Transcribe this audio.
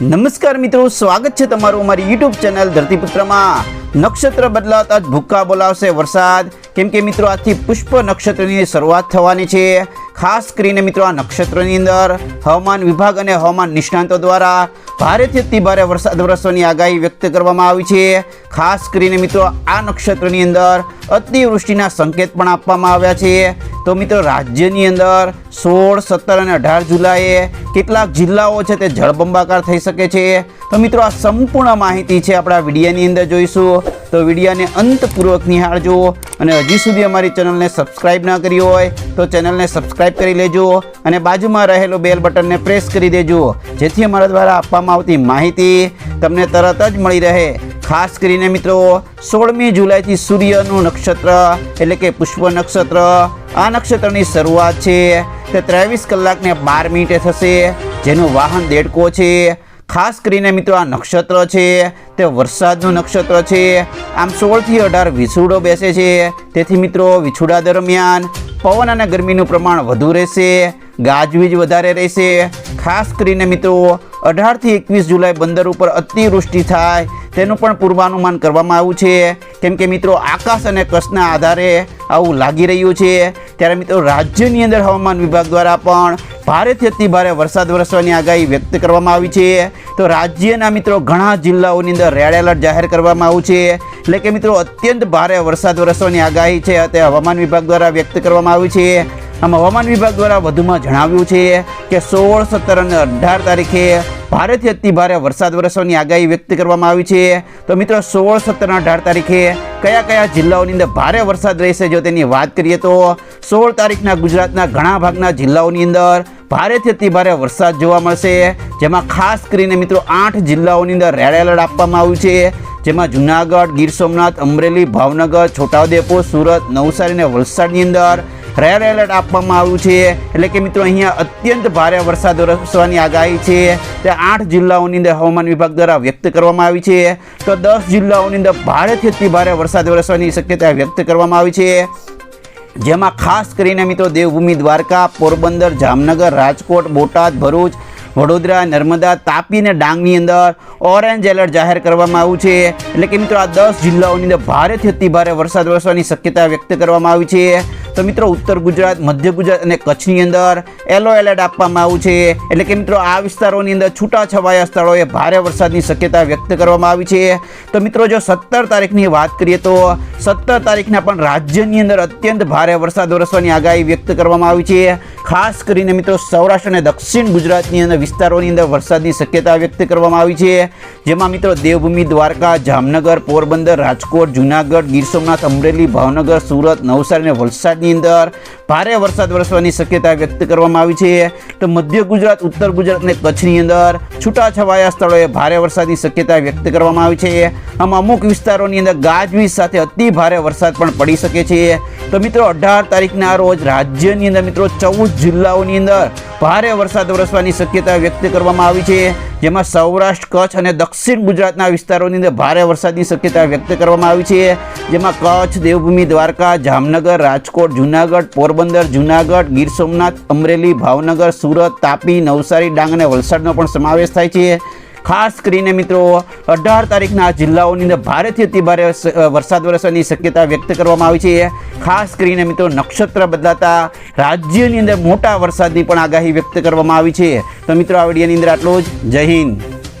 નમસ્કાર મિત્રો, સ્વાગત છે તમારું અમારી યુટ્યુબ ચેનલ ધરતીપુત્રમાં. નક્ષત્ર બદલાતા જ ભૂક્કા બોલાવશે વરસાદ. કેમ કે મિત્રો આજથી પુષ્પ નક્ષત્રની શરૂઆત થવાની છે. ખાસ કરીને મિત્રો, આ નક્ષત્રની અંદર હવામાન વિભાગ અને હવામાન નિષ્ણાંતો દ્વારા ભારેથી અતિ ભારે વરસાદ વરસવાની આગાહી વ્યક્ત કરવામાં આવી છે. ખાસ કરીને મિત્રો, આ નક્ષત્રની અંદર અતિવૃષ્ટિના સંકેત પણ આપવામાં આવ્યા છે. તો મિત્રો, રાજ્યની અંદર સોળ, સત્તર અને અઢાર જુલાઈએ કેટલાક જિલ્લાઓ છે તે જળબંબાકાર થઈ શકે છે. તો મિત્રો, આ સંપૂર્ણ માહિતી છે આપણા વિડીયાની અંદર જોઈશું. તો વિડીયાને અંતપૂર્વક નિહાળજો અને હજી સુધી અમારી ચેનલને સબસ્ક્રાઈબ ના કરી હોય તો ચેનલને સબસ્ક્રાઈબ કરી લેજો અને બાજુમાં રહેલો બેલ બટનને પ્રેસ કરી દેજો. જેથી અમારા દ્વારા આપવામાં આવતી માહિતી તમને તરત જ મળી રહે. ખાસ કરીને મિત્રો, સોળમી જુલાઈથી સૂર્યનું નક્ષત્ર એટલે કે પુષ્પ નક્ષત્ર, આ નક્ષત્રની શરૂઆત છે. તે ત્રેવીસ કલાકને બાર મિનિટે થશે. જેનું વાહન દેડકો છે. ખાસ કરીને મિત્રો આ નક્ષત્ર છે, તે વરસાદનું નક્ષત્ર છે. આમ સોળથી અઢાર વિછુડો બેસે છે. તેથી મિત્રો, વિછુડા દરમિયાન પવન અને ગરમીનું પ્રમાણ વધુ રહેશે, ગાજવીજ વધારે રહેશે. ખાસ કરીને મિત્રો, અઢારથી એકવીસ જુલાઈ બંદર ઉપર અતિવૃષ્ટિ થાય, તેનું પણ પૂર્વાનુમાન કરવામાં આવ્યું છે. કેમ કે મિત્રો, આકાશ અને કચ્છના આધારે આવું લાગી રહ્યું છે. ત્યારે મિત્રો, રાજ્યની અંદર હવામાન વિભાગ દ્વારા પણ ભારેથી અતિ ભારે વરસાદ વરસવાની આગાહી વ્યક્ત કરવામાં આવી છે. તો રાજ્યના મિત્રો, ઘણા જિલ્લાઓની અંદર રેડ એલર્ટ જાહેર કરવામાં આવ્યું છે. એટલે કે મિત્રો, અત્યંત ભારે વરસાદ વરસવાની આગાહી છે તે હવામાન વિભાગ દ્વારા વ્યક્ત કરવામાં આવી છે. આમ હવામાન વિભાગ દ્વારા વધુમાં જણાવ્યું છે કે સોળ, સત્તર અને અઢાર તારીખે ભારેથી અતિ ભારે વરસાદ વરસવાની આગાહી વ્યક્ત કરવામાં આવી છે. તો મિત્રો, સોળ, સત્તર અઢાર તારીખે કયા કયા જિલ્લાઓની અંદર ભારે વરસાદ રહેશે જો તેની વાત કરીએ તો સોળ તારીખના ગુજરાતના ઘણા ભાગના જિલ્લાઓની અંદર ભારેથી અતિ ભારે વરસાદ જોવા મળશે. જેમાં ખાસ કરીને મિત્રો આઠ જિલ્લાઓની અંદર રેડ એલર્ટ આપવામાં આવ્યું છે. જેમાં જુનાગઢ, ગીર સોમનાથ, અમરેલી, ભાવનગર, છોટાઉદેપુર, સુરત, નવસારી અને વલસાડની અંદર રેડ એલર્ટ આપવામાં આવ્યું છે. એટલે કે મિત્રો અહીંયા અત્યંત ભારે વરસાદ વરસવાની આગાહી છે. તે આઠ જિલ્લાઓની અંદર હવામાન વિભાગ દ્વારા વ્યક્ત કરવામાં આવી છે. તો દસ જિલ્લાઓની અંદર ભારેથી અતિ ભારે વરસાદ વરસવાની શક્યતા વ્યક્ત કરવામાં આવી છે. જેમાં ખાસ કરીને મિત્રો દેવભૂમિ દ્વારકા, પોરબંદર, જામનગર, રાજકોટ, બોટાદ, ભરૂચ, વડોદરા, નર્મદા, તાપી અને ડાંગની અંદર ઓરેન્જ એલર્ટ જાહેર કરવામાં આવ્યું છે. એટલે કે મિત્રો આ દસ જિલ્લાઓની અંદર ભારેથી અતિ ભારે વરસાદ વરસવાની શક્યતા વ્યક્ત કરવામાં આવી છે. તો મિત્રો ઉત્તર ગુજરાત, મધ્ય ગુજરાત અને કચ્છની અંદર યલો એલર્ટ આપવામાં આવ્યું છે. એટલે કે મિત્રો આ વિસ્તારોની અંદર છૂટાછવાયા સ્થળોએ ભારે વરસાદની શક્યતા વ્યક્ત કરવામાં આવી છે. તો મિત્રો જો સત્તર તારીખની વાત કરીએ તો સત્તર તારીખના પણ રાજ્યની અંદર અત્યંત ભારે વરસાદ વરસવાની આગાહી વ્યક્ત કરવામાં આવી છે. ખાસ કરીને મિત્રો સૌરાષ્ટ્ર અને દક્ષિણ ગુજરાતની અંદર વિસ્તારોની અંદર વરસાદની શક્યતા વ્યક્ત કરવામાં આવી છે. જેમાં મિત્રો દેવભૂમિ, દ્વારકા, જામનગર, પોરબંદર, રાજકોટ, જુનાગઢ, ગીર સોમનાથ, અમરેલી, ભાવનગર, સુરત, નવસારી અને વલસાડની અંદર ભારે વરસાદ વરસવાની શક્યતા વ્યક્ત કરવામાં આવી છે. તો મધ્ય ગુજરાત, ઉત્તર ગુજરાત અને કચ્છની અંદર છૂટાછવાયા સ્થળોએ ભારે વરસાદની શક્યતા વ્યક્ત કરવામાં આવી છે. આમ અમુક વિસ્તારોની અંદર ગાજવીજ સાથે અતિ ભારે વરસાદ પણ પડી શકે છે. તો મિત્રો, અઢાર તારીખના રોજ રાજ્યની અંદર મિત્રો, ચૌદ જિલ્લાઓની અંદર ભારે વરસાદ વરસવાની શક્યતા વ્યક્ત કરવામાં આવી છે. જેમાં સૌરાષ્ટ્ર, કચ્છ અને દક્ષિણ ગુજરાતના વિસ્તારોની અંદર ભારે વરસાદની શક્યતા વ્યક્ત કરવામાં આવી છે. જેમાં કચ્છ, દેવભૂમિ, દ્વારકા, જામનગર, રાજકોટ, જુનાગઢ, પોરબંદર, જુનાગઢ, ગીર સોમનાથ, અમરેલી, ભાવનગર, સુરત, તાપી, નવસારી, ડાંગ અને વલસાડનો પણ સમાવેશ થાય છે. ખાસ કરીને મિત્રો, અઢાર તારીખના જિલ્લાઓની અંદર ભારેથી અતિ ભારે વરસાદ વરસવાની શક્યતા વ્યક્ત કરવામાં આવી છે. ખાસ કરીને મિત્રો, નક્ષત્ર બદલાતા રાજ્યની અંદર મોટા વરસાદની પણ આગાહી વ્યક્ત કરવામાં આવી છે. તો મિત્રો, આ વિડીયોની અંદર આટલું જ. જય હિન્દ.